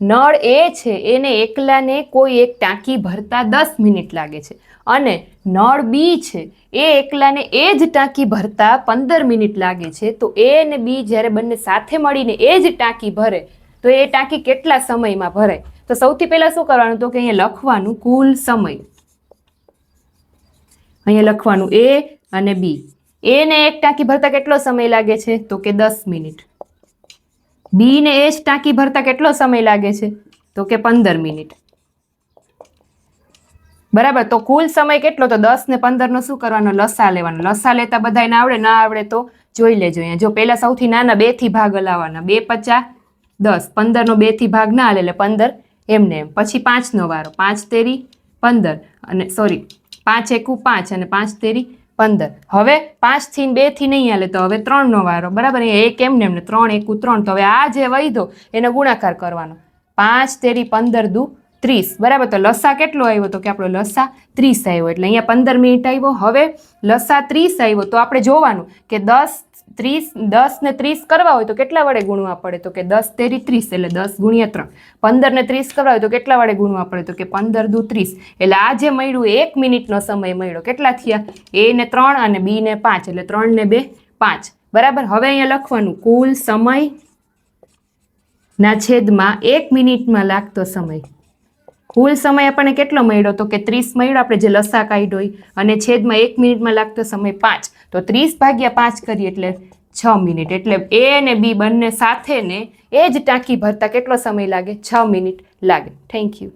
નળ એ છે, એને એકલાને કોઈ એક ટાંકી ભરતા દસ મિનિટ લાગે છે. અને નળ બી છે, એ એકલાને એ જ ટાંકી ભરતા પંદર મિનિટ લાગે છે. તો એ અને બી જ્યારે બંને સાથે મળીને એ જ ટાંકી ભરે, તો એ ટાંકી કેટલા સમયમાં ભરાય તો સૌથી પહેલાં શું કરવાનું? તો કે અહીંયા લખવાનું કુલ સમય. અહીંયા લખવાનું એ અને બી. એને એક ટાંકી ભરતા કેટલો સમય લાગે છે? તો કે દસ મિનિટ. બી ને જ ટાંકી ભરતા કેટલો સમય લાગે છે? તો કે પંદર મિનિટ. બરાબર, તો કુલ સમય કેટલો? તો દસ ને પંદરનો શું કરવાનો? લસા લેવાનો. લસા લેતા બધાને આવડે? ના આવડે તો જોઈ લેજો અહીંયા. જો પહેલાં સૌથી નાના બેથી ભાગ હલાવવાના. બે પચાસ, દસ. પંદરનો બેથી ભાગ ના હાલે એટલે પંદર એમને એમ. પછી પાંચનો વારો. પાંચ તેરી પંદર. અને સોરી પાંચ એકુ પાંચ અને પાંચ તેરી પંદર. હવે પાંચથી બે બેથી નહીં હાલે તો હવે ત્રણનો વારો. બરાબર? એક એક એમને એમને ત્રણ, એક ત્રણ. તો હવે આ જે વૈધો એનો ગુણાકાર કરવાનો. પાંચ તેરી પંદર દુ ત્રીસ. બરાબર? તો લસા કેટલો આવ્યો તો કે આપણો લસા ત્રીસ આવ્યો. એટલે અહીંયા પંદર મિનિટ આવ્યો. હવે લસા ત્રીસ આવ્યો. તો આપણે જોવાનું કે દસ ત્રીસ, દસ ને ત્રીસ કરવા હોય તો કેટલા વડે ગુણવા પડે? તો કે દસ તેરી ત્રીસ એટલે દસ ગુણ્યા ત્રણ. પંદર ને ત્રીસ કરવા હોય તો કેટલા વડે ગુણવા પડે? તો કે પંદર દુ ત્રીસ. એટલે આ જે મળ્યું, એક મિનિટનો સમય મળ્યો. કેટલા થયા? એ ને ત્રણ અને બી ને પાંચ. એટલે ત્રણ ને બે, પાંચ. બરાબર? હવે અહીંયા લખવાનું, કુલ સમય ના છેદમાં એક મિનિટમાં લાગતો સમય. કુલ સમય આપણને કેટલો મળ્યો? તો કે ત્રીસ મળ્યો. આપણે જે લસા કાઢ્યો અને છેદમાં એક મિનિટમાં લાગતો સમય પાંચ. તો ત્રીસ ભાગ્યા પાંચ કરીએ એટલે છ મિનિટ. એટલે એ અને બી બંને સાથે ને એ જ ટાંકી ભરતા કેટલો સમય લાગે? છ મિનિટ લાગે. Thank you